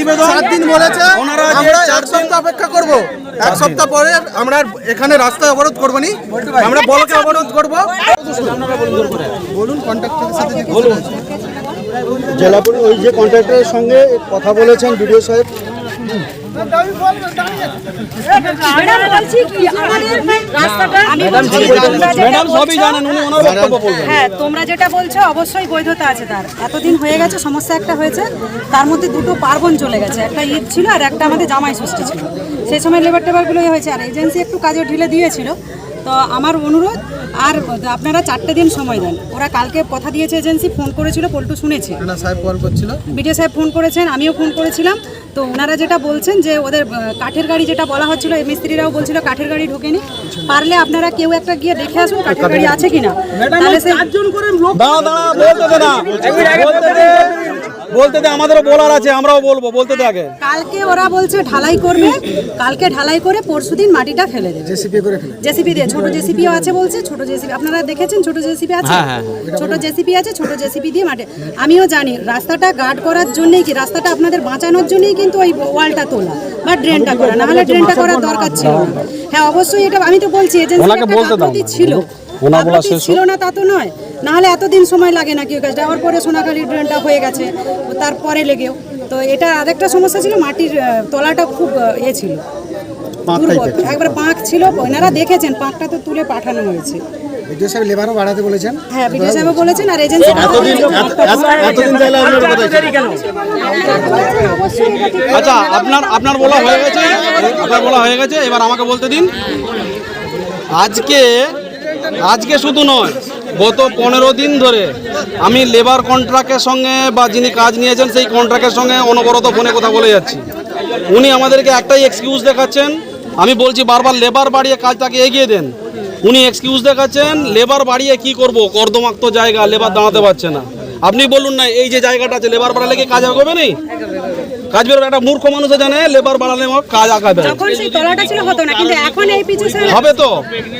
নিবেদন? সাত দিন বলেছে আমরা চার এক সপ্তাহ অপেক্ষা করব। এক সপ্তাহ পরে আমরা এখানে রাস্তায় অবরোধ করব নি। আমরা বলকে অবরোধ করব। বলুন কন্ট্রাক্টরের সাথে বলুন। জেলা পরি- ওই যে কন্ট্রাক্টরের সঙ্গে কথা বলেছেন বিডিও সাহেব। ম্যাডাম বলছি কি আমাদের রাস্তাটা আমি বলছি তোমরা যেটা বলছো- জানেন উনি ওনার বক্তব্য বলবেন। হ্যাঁ তোমরা যেটা বলছো অবশ্যই বৈধতা আছে তার। এতদিন হয়ে গেছে সমস্যা একটা হয়েছে। তার মধ্যে দুটো পার্বণ চলে গেছে। একটা ঈদ ছিল আর একটা আমাদের জামাই ষষ্ঠী ছিল। সেই সময় লেবার টেবারগুলো হয়েছে। আর এজেন্সি একটু কাজে ঢিলে দিয়েছিল। তো আমার অনুরোধ আর আপনারা চারটে দিন সময় দেন। ওরা কালকে কথা দিয়েছে এজেন্সি ফোন করেছিল পল্টু শুনেছি। সাহেব কল করছিল। বিডিও সাহেব ফোন করেছেন আমিও ফোন করেছিলাম। তো ওনারা যেটা বলছেন যে ওদের কাঠের গাড়ি যেটা বলা হচ্ছিল এই মিস্ত্রিরাও বলছিল কাঠের গাড়ি ঢোকেনি। পারলে আপনারা কেউ একটা গিয়ে দেখে আসুন কাঠের গাড়ি আছে কিনা। তাহলে দাঁড়া বলতে দে আমাদেরও বলার আছে আমরাও বলব বলতে দে আগে। কালকে ওরা বলছে ঢালাই করবে কালকে ঢালাই করে পরশুদিন মাটিটা ফেলে দেবে। জেসিপি করে ফেলে। জেসিপি দিয়ে ছোট জেসিপিও আছে বলছে ছোট জেসিপি আপনারা দেখেছেন ছোট জেসিপি আছে? ছোট জেসিপি আছে ছোট জেসিপি দিয়ে মাটি আমিও জানি রাস্তাটা গার্ড করার জন্যই কি রাস্তাটা আপনাদের বাঁচানোর জন্যই কিন্তু ওই ওয়ালটা তোলা বা ড্রেনটা করা না হলে ড্রেনটা করার দরকার ছিল হ্যাঁ অবশ্যই এটা আমি তো বলছি এজেন্সি। ছিল। আগ্রহী ছিল না তা তো নয়। নাহলে এতদিন সময় লাগে না কেউ কাজ। যাওয়ার পরে সোনাখালি ড্রেনটা হয়ে গেছে তারপরে লেগেও। তো এটা আরেকটা সমস্যা ছিল মাটির তলাটা খুব ইয়ে ছিল। একবার পাঁক ছিল। ওনারা দেখেছেন পাঁকটা তো তুলে পাঠানো হয়েছে। বিডিও সাহেব লেবারও বাড়াতে বলেছেন। হ্যাঁ বিডিও সাহেব বলেছেন আর এজেন্সি এতদিন এতদিন আপনার কথা আচ্ছা আপনার আপনার বলা হয়ে গেছে আপনার বলা হয়ে গেছে এবার আমাকে বলতে দিন। আজকে আজকে শুধু নয়, গত পনেরো দিন ধরে আমি লেবার কন্ট্রাক্টের সঙ্গে বা যিনি কাজ নিয়েছেন সেই কন্ট্রাক্টের সঙ্গে অনবরত ফোনে কথা বলে যাচ্ছি। উনি আমাদেরকে একটাই এক্সকিউজ দেখাচ্ছেন, আমি বলছি বারবার লেবার বাড়িয়ে কাজটাকে এগিয়ে দেন। উনি এক্সকিউজ দেখাচ্ছেন লেবার বাড়িয়ে কি করব? কর্দমাক্ত জায়গা লেবার দাঁড়াতে পারছে না। আপনি বলুন না, এই যে জায়গাটা আছে লেবার বাড়ালে কি কাজ হবে নেই কাজ বেরোবে। একটা মূর্খ মানুষে জানে লেবার বাড়ালে কাজ আঁকাবে যখন সেই তলাটা ছিল হতো না কিন্তু এখন এই পিছু হবে তো।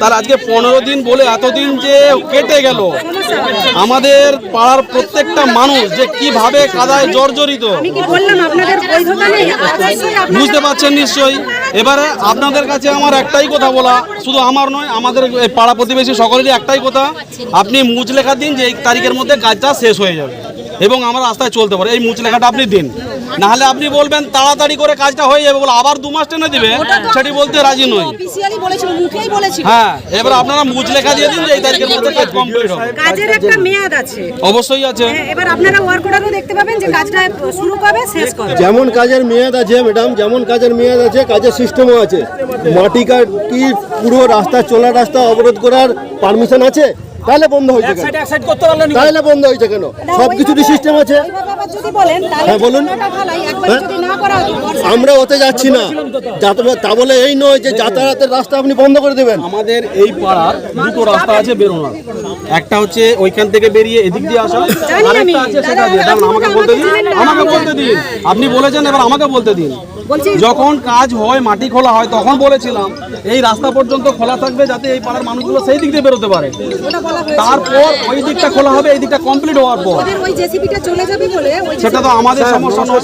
তার আজকে পনেরো দিন বলে এতদিন যে কেটে গেল। আমাদের পাড়ার প্রত্যেকটা মানুষ যে কীভাবে কাদায় জর্জরিত। বুঝতে পারছেন নিশ্চয়ই? এবারে আপনাদের কাছে আমার একটাই কথা বলা শুধু আমার নয় আমাদের এই পাড়া প্রতিবেশী সকলেরই একটাই কথা। আপনি মুচ লেখা দিন যে এই তারিখের মধ্যে কাজটা শেষ হয়ে যাবে এবং আমরা রাস্তায় চলতে পারি। এই মুচ লেখাটা আপনি দিন। নাহলে আপনি বলবেন তাড়াতাড়ি করে কাজটা হয়ে যাবে বলে আবার দু মাস টেনে দিবে সেটি বলতে রাজি নই। হ্যাঁ এবার আপনারা মুচ লেখা দিয়ে দিন যে এই তারিখের মধ্যে কাজ কমপ্লিট হবে। কাজের একটা মেয়াদ আছে। অবশ্যই আছে। হ্যাঁ, এবার আপনারা ওয়ার্ক অর্ডারও দেখতে পাবেন যে কাজটা শুরু কবে শেষ কবে। যেমন কাজের মেয়াদ আছে ম্যাডাম যেমন কাজের মেয়াদ আছে কাজের সিস্টেমও আছে। মাটি কি পুরো রাস্তা চলা রাস্তা অবরোধ করার পারমিশন আছে? তাহলে বন্ধ হয়েছে কেন? তাহলে বন্ধ হয়েছে কেন? সব কিছুরই সিস্টেম আছে? ওইভাবে আবার যদি বলেন তাহলে হ্যাঁ, বলুন। হ্যাঁ? যদি না করা হতো, বর্ষা- আমরা ওতে যাচ্ছি না। তা বলে এই নয় যে যাতায়াতের রাস্তা আপনি বন্ধ করে দেবেন। আমাদের এই পাড়ার দুটো রাস্তা আছে বেরোনোর একটা হচ্ছে ওইখান থেকে বেরিয়ে এদিক দিয়ে আসা আরেকটা আছে সেটা দিয়ে। আমাকে বলতে দিন। আমাকে বলতে দিন। আপনি বলেছেন এবার আমাকে বলতে দিন। যখন কাজ হয় মাটি খোলা হয় তখন বলেছিলাম এই রাস্তা পর্যন্ত খোলা থাকবে যাতে এই পাড়ার মানুষগুলো সেই দিক দিয়ে বেরোতে পারে। তারপর ওই দিকটা খোলা হবে এই দিকটা কমপ্লিট হওয়ার পর। ওই জেসিপিটা চলে যাবে বলে সেটা তো আমাদের সমস্যা নয়।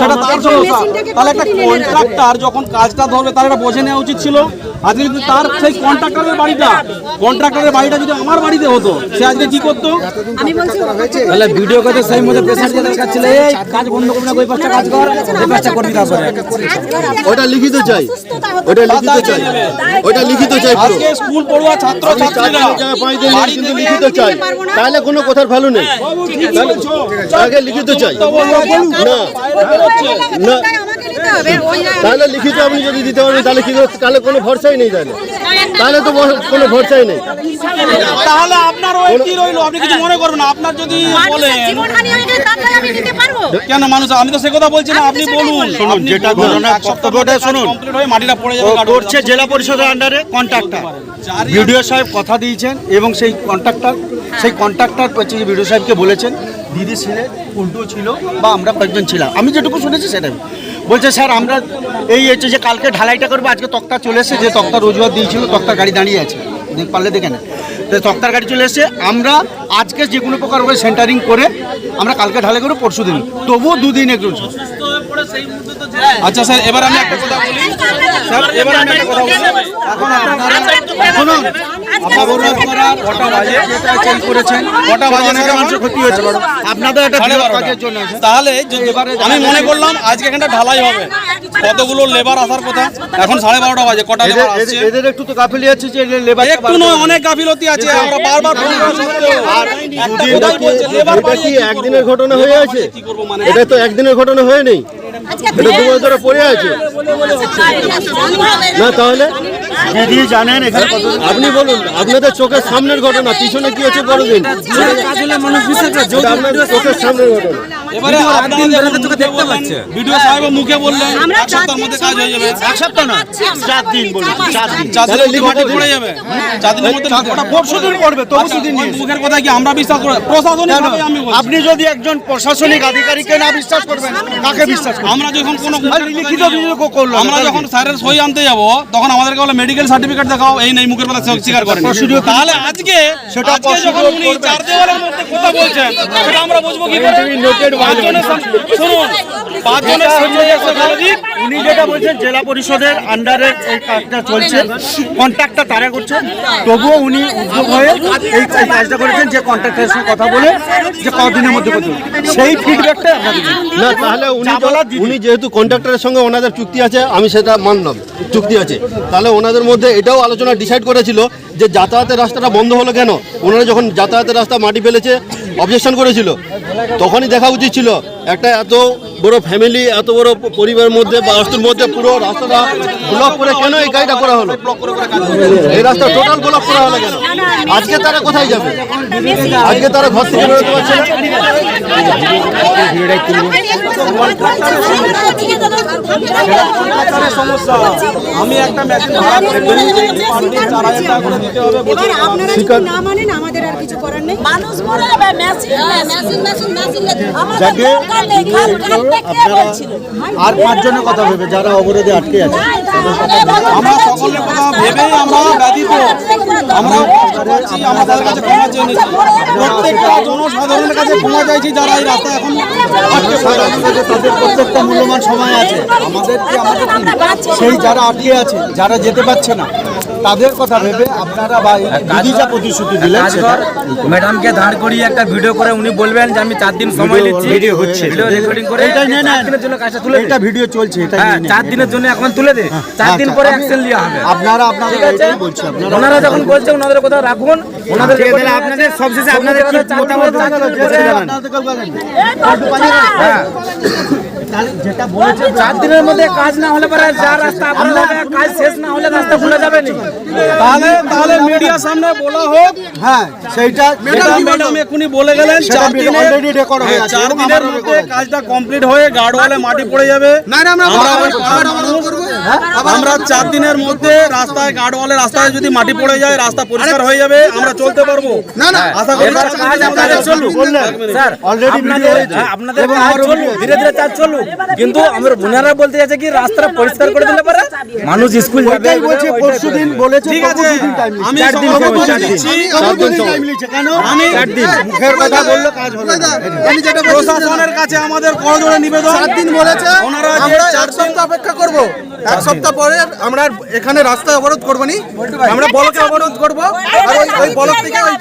সেটা তার সমস্যা। তাহলে একটা কন্ট্রাক্টর যখন কাজটা ধরবে তার এটা বোঝে নেওয়া উচিত ছিল। আজকে যদি তার সেই কন্ট্রাক্টরের বাড়িটা কন্ট্রাক্টরের বাড়িটা যদি আমার বাড়িতে হতো সে আজকে কি করতো? আমি বলছি তাহলে ভিডিও কাজে সেই মধ্যে প্রেসার দিয়ে দরকার ছিল এই কাজ বন্ধ করবি না ওই পাঁচটা কাজ কর এই পাঁচটা করবি তারপরে। ওটা লিখিত চাই। ওটা লিখিত চাই। ওটা লিখিত চাই। আজকে স্কুল পড়ুয়া ছাত্র ছাত্রীরা কিন্তু লিখিত চাই তাহলে কোনো কথার ভ্যালু নেই আগে লিখিত চাই না না তাহলে লিখিত আপনি যদি দিতে পারেন তাহলে কি তাহলে কোনো ভরসাই নেই তাহলে তাহলে তো কোনো ভরসাই নেই। তাহলে আপনার ওই কি রইল? আপনি কিছু মনে করবেন না। আপনার যদি বলেন জীবনহানি হয়ে গেলে তার দায় আমি নিতে পারব। কেন মানুষ আমি তো সে কথা বলছি না আপনি বলুন। শুনুন, যেটা ঘটনা, বক্তব্যটা শুনুন। কমপ্লিট হয়ে মাটিটা পড়ে যাবে করছে জেলা পরিষদের আন্ডারে কন্ট্রাক্টর বিডিও সাহেব কথা দিয়েছেন এবং সেই কন্ট্রাক্টর সেই কন্ট্রাক্টর হচ্ছে যে বিডিও সাহেবকে বলেছেন দিদি ছিলেন উল্টো ছিল বা আমরা কয়েকজন ছিলাম। আমি যেটুকু শুনেছি সেটাই। বলছে স্যার আমরা এই হচ্ছে যে কালকে ঢালাইটা করব আজকে তক্তা চলে এসেছে যে তক্তা রোজগার দিয়েছিল তক্তা গাড়ি দাঁড়িয়ে আছে দেখ পারলে দেখে না তো তক্তার গাড়ি চলে এসেছে আমরা আজকে যে কোনো প্রকার করে সেন্টারিং করে আমরা কালকে ঢালাই করে পরশু দিন তবুও দুদিন একটু আচ্ছা স্যার এবার আমি একটা কথা বলি স্যার এবার আমি একটা কথা বলি এখন আপনারা শুনুন আপনারা কটা বাজে? চেঞ্জ করেছেন কটা বাজে? না মানুষের ক্ষতি হয়েছে। আপনাদের একটা। কাজের জন্য তাহলে আমি মনে করলাম আজকে এখানটা ঢালাই হবে। কতগুলো লেবার আসার কথা? এখন সাড়ে বারোটা বাজে কটা এদের- লেবার আসছে? এদের- একটু তো গাফিলি আছে যে লেবার একটু নয় অনেক গাফিলতি আছে। আমরা বারবার ফোন করা সত্ত্বেও একটা কথাই বলছে, লেবার এটা বাড়িয়ে কি কি করব? একদিনের ঘটনা হয়ে আছে? মানে? এটা তো একদিনের ঘটনা হয়ে নেই এটা দু ধরে পড়ে আছে। না তাহলে? দিদি জানেন এখানে কত আপনি বলুন আপনাদের চোখের সামনের ঘটনা পিছনে কি হচ্ছে বড়দিন দিন? চোখের সামনের ঘটনা। এবারে চোখে দেখতে পাচ্ছে। ভিডিও সাহেব মুখে বললেন এক সপ্তাহের মধ্যে কাজ হয়ে যাবে। এক সপ্তাহ না চার দিন চার দিন। চার দিনের মধ্যে মাটি পড়ে যাবে। চার দিনের মধ্যে ওটা পরশু দিন পড়বে তবু আচ্ছা, দুদিন মুখের কথা কি আমরা বিশ্বাস করে? প্রশাসনিক ভাবে আমি আপনি যদি একজন প্রশাসনিক আধিকারিককে না বিশ্বাস করবেন কাকে বিশ্বাস করবেন? আমরা যখন কোনো লিখিত অভিযোগ করল আমরা যখন স্যারের সই আনতে যাব তখন আমাদেরকে বলে মেডিকেল সার্টিফিকেট দেখাও এই নেই মুখের কথা স্বীকার করেন। তাহলে আজকে সেটা আজকে যখন উনি চার দেওয়ালের মধ্যে কথা বলছেন সেটা আমরা বুঝব কি করে? পাঁচজনের শুনুন পাঁচজনের উনি যেটা বলছেন জেলা পরিষদের আন্ডারে এই কাজটা চলছে কন্ট্রাক্টটা তারা করছে তবুও উনি উদ্যোগ হয়ে এই কাজটা করেছেন যে কন্ট্রাক্টের সঙ্গে কথা বলে যে কদিনের মধ্যে করতে সেই ফিডব্যাকটা না তাহলে উনি। উনি যেহেতু কন্ট্রাক্টরের সঙ্গে ওনাদের চুক্তি আছে আমি সেটা মানলাম চুক্তি আছে। তাহলে ওনাদের মধ্যে এটাও আলোচনা ডিসাইড করেছিল যে যাতায়াতের রাস্তাটা বন্ধ হলো কেন? ওনারা যখন যাতায়াতের রাস্তা মাটি ফেলেছে অবজেকশন করেছিল। তখনই দেখা উচিত ছিল, একটা এত বড় ফ্যামিলি এত বড় পরিবারের মধ্যে বা রাস্তার মধ্যে পুরো রাস্তাটা ব্লক করে কেন এই গাড়িটা করা হলো? এই রাস্তা টোটাল ব্লক করা হলো কেন? আজকে তারা কোথায় যাবে? আজকে তারা ঘর থেকে বেরোতে পারছে না। সমস্যা আমি একটা মেশিন ভাড়া করে চার হাজার টাকা করে দিতে হবে এবার আপনারা যদি না মানেন আমাদের আর কিছু করার নেই। মানুষ মরে মেশিন মেশিন মেশিন মেশিন আমাদের যাকে দরকার নেই খাল বলছিল? আর পাঁচজনের কথা ভেবে যারা অবরোধে আটকে আছে আমরা সকলের কথা ভেবেই আমরা ব্যতীত। আমরা আমরা তাদের কাছে ক্ষমা চেয়ে নিচ্ছি। প্রত্যেকটা জনসাধারণের কাছে ক্ষমা চাইছি যারা এই রাস্তা এখন। তাদের প্রত্যেকটা মূল্যবান সময় আছে। আমাদের সেই যারা আটকে আছে যারা যেতে পারছে না তাদের কথা ভেবে আপনারা বা দিদি যা প্রতিশ্রুতি দিলেন ম্যাডামকে দাঁড় করিয়ে একটা ভিডিও করে উনি বলবেন যে আমি চার দিন সময় নিচ্ছি ভিডিও হচ্ছে। ভিডিও রেকর্ডিং করে এইটাই নেন, চার দিনের জন্য কাজটা তুলে এটা ভিডিও চলছে এটা হ্যাঁ নিয়ে চার দিনের জন্য এখন তুলে দে চার দিন আচ্ছা, পরে অ্যাকশন লিয়া হবে। আপনারা আপনাদের এটাই বলছি আপনারা। ওনারা যখন বলছে ওনাদের কোথাও রাখুন। ওনাদের আছে, আপনাদের সবশেষে আপনাদের কি মতামত পরে, চার দিন জানানো, পরে, হ্যাঁ। যেটা বলেছে চার দিনের মধ্যে কাজ না হলে পরে যা রাস্তা আপনারা কাজ শেষ না হলে রাস্তা খোলা যাবে না। তাহলে তাহলে মিডিয়ার সামনে বলা হোক হ্যাঁ সেইটা যেটা ম্যাডাম এক্ষুনি বলে গেলেন চার video দিনে already হয়ে হ্যাঁ, আছে চার দিনের মধ্যে কাজটা কমপ্লিট হয়ে গার্ডওয়ালে মাটি পড়ে যাবে। না না আমরা চার দিনের মধ্যে রাস্তায় গার্ডওয়ালে রাস্তায় যদি মাটি পড়ে যায় রাস্তা পরিষ্কার হয়ে যাবে আমরা চলতে পারব। না না আশা করি কাজ আপনাদের চলুক স্যার Already আপনাদের হয়েছে। হ্যাঁ, আপনাদের কাজ চলুক ধীরে ধীরে কাজ চলুক কিন্তু আমার বোনেরা বলতে যাচ্ছে কি রাস্তাটা পরিষ্কার করে দিলে পরে মানুষ স্কুল যাবে। বলছে পরশু দিন বলেছে। ঠিক আছে। আমি চার দিন সময় দিচ্ছি। তবু দুদিন time নিচ্ছে। কেন? আমি চার দিন। মুখের কথা বললে কাজ হবে না। আমি যেটা প্রশাসনের কাছে আমাদের করজোড়ে নিবেদন। চার দিন বলেছে ওনারা আমরা চার সপ্তাহ অপেক্ষা করব। এক সপ্তাহ পরে আমরা এখানে রাস্তা অবরোধ করব নি। আমরা বলকে অবরোধ করব। আর ওই ওই বলক থেকে ওই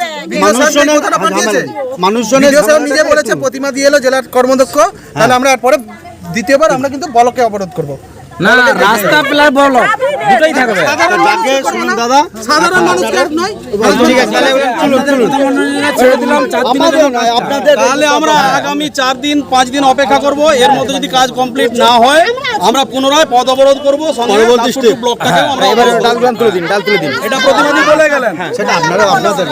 মানুষজনের পাঠিয়েছে মানুষজনের নিজে বলেছে প্রতিমা দিয়ে এলো জেলার কর্মদক্ষ। তাহলে আমরা এরপরে দ্বিতীয়বার আমরা কিন্তু বলকে অবরোধ করব। না রাস্তা বলো দুটোই থাকবে যাকে শুনুন দাদা সাধারণ মানুষকে আর নয় ঠিক আছে তাহলে চলুন চলুন ছেড়ে দিলাম চার দিনের আপনাদের তাহলে আমরা আগামী চার দিন পাঁচ দিন অপেক্ষা করব এর মধ্যে যদি কাজ কমপ্লিট না হয় আমরা পুনরায় পদ অবরোধ করব পরবর্তী দাসপুর step। আমরা এবার ডাল করব। তুলে দিন ডাল তুলে দিন এটা প্রতিবাদী বলে গেলেন সেটা আপনারা আপনাদের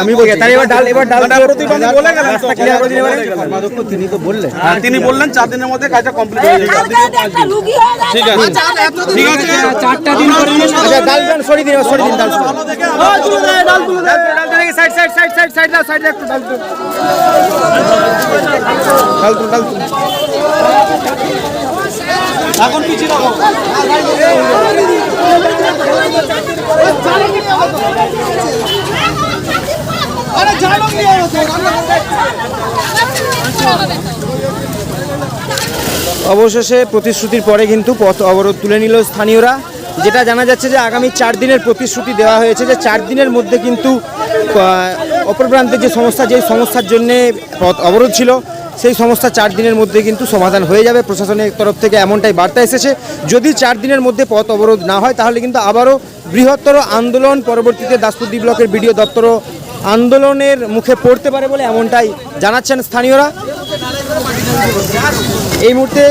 আমি বলছি তাহলে এবার ডাল এবার ডাল প্রতিবাদী বলে গেলেন তো। ক্লিয়ার করে দিন এবারে। কর্মাধ্যক্ষ তিনি তো বললেন হ্যাঁ, তিনি বললেন চার দিনের মধ্যে কাজটা কমপ্লিট হয়ে যাবে দিন। কালকে একটা রুগী ঠিক আছে ঠিক আছে। চারটা দিন আচ্ছা ডাল ডাল সরি দিন সরি দিন ডাল সরি ভালো থেকে side side side side side দাও সাইড একটু ডাল ডাল ডাল এখন পিছিয়ে রাখো অবশেষে প্রতিশ্রুতির পরে কিন্তু পথ অবরোধ তুলে নিল স্থানীয়রা, যেটা জানা যাচ্ছে যে আগামী চার দিনের প্রতিশ্রুতি দেওয়া হয়েছে যে চার দিনের মধ্যে কিন্তু অপর প্রান্তে যে সমস্যা যে সমস্যার জন্যে পথ অবরোধ ছিল, সেই সমস্যা চার দিনের মধ্যে কিন্তু সমাধান হয়ে যাবে। প্রশাসনের তরফ থেকে এমনটাই বার্তা এসেছে। যদি চার দিনের মধ্যে পথ অবরোধ না হয়, তাহলে কিন্তু আবারও বৃহত্তর আন্দোলন পরবর্তীতে দাসপুর ব্লকের বিডিও দপ্তরও আন্দোলনের মুখে পড়তে পারে বলে এমনটাই জানাচ্ছেন স্থানীয়রা। এই মুহূর্তে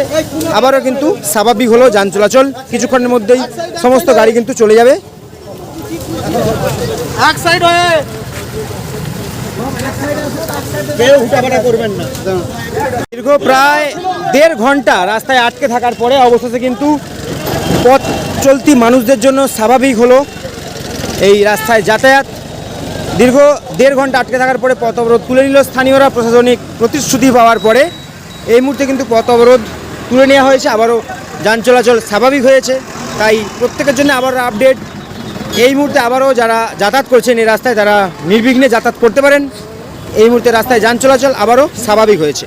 আবারও কিন্তু স্বাভাবিক হলো যান চলাচল। কিছুক্ষণের মধ্যেই সমস্ত গাড়ি কিন্তু চলে যাবে। এক সাইড হয়ে। দীর্ঘ প্রায় দেড় ঘণ্টা রাস্তায় আটকে থাকার পরে অবশেষে কিন্তু পথ চলতি মানুষদের জন্য স্বাভাবিক হলো এই রাস্তায় যাতায়াত। দীর্ঘ দেড় ঘণ্টা আটকে থাকার পরে পথ অবরোধ তুলে নিল স্থানীয়রা প্রশাসনিক প্রতিশ্রুতি পাওয়ার পরে। এই মুহূর্তে কিন্তু পথ অবরোধ তুলে নেওয়া হয়েছে, আবারও যান চলাচল স্বাভাবিক হয়েছে। তাই প্রত্যেকের জন্য আবার আপডেট। এই মুহূর্তে আবারও যারা যাতায়াত করছেন এই রাস্তায় তারা নির্বিঘ্নে যাতায়াত করতে পারেন। এই মুহূর্তে রাস্তায় যান চলাচল আবারও স্বাভাবিক হয়েছে।